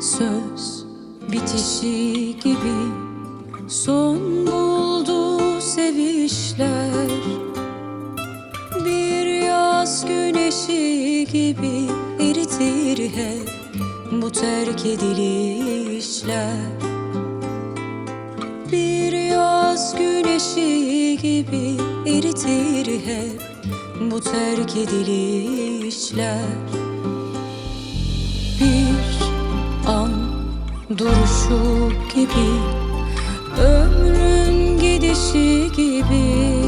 Söz bitişi gibi. Son buldu sevişler. Bir yaz güneşi gibi eritir hep Bu terk edilişler. Bir yaz güneşi gibi eritir hep Bu terk edilişler duruşu gibi Ömrün gidişi gibi.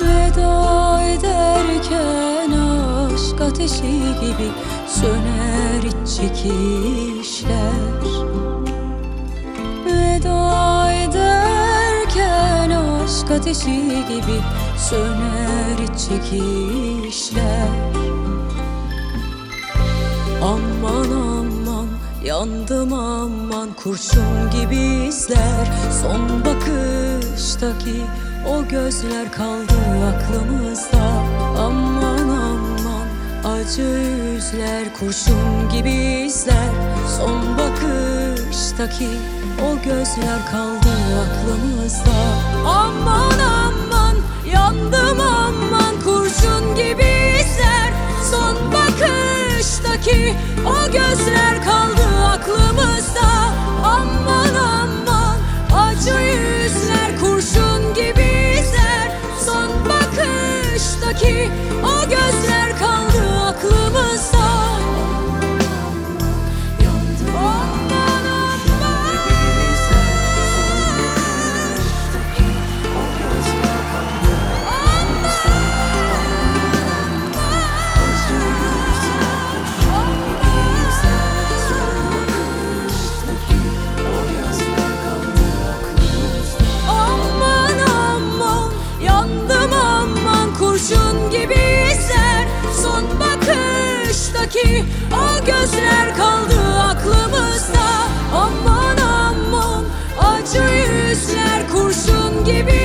Veda ederken aşk ateşi gibi Söner iç çekişler. Veda ederken aşk ateşi gibi Söner iç çekişler. Aman aman yandım aman kurşun gibi izler. Son bakıştaki o gözler kaldı aklımızda. Aman aman acı yüzler kurşun gibi izler. Son bakıştaki o gözler kaldı aklımızda. Aman aman yandım aman kurşun gibi izler. Son bakıştaki o gözler kaldı aklımızda gibi izler Son bakıştaki o gözler kaldı aklımızda. Aman aman acı yüzler kurşun gibi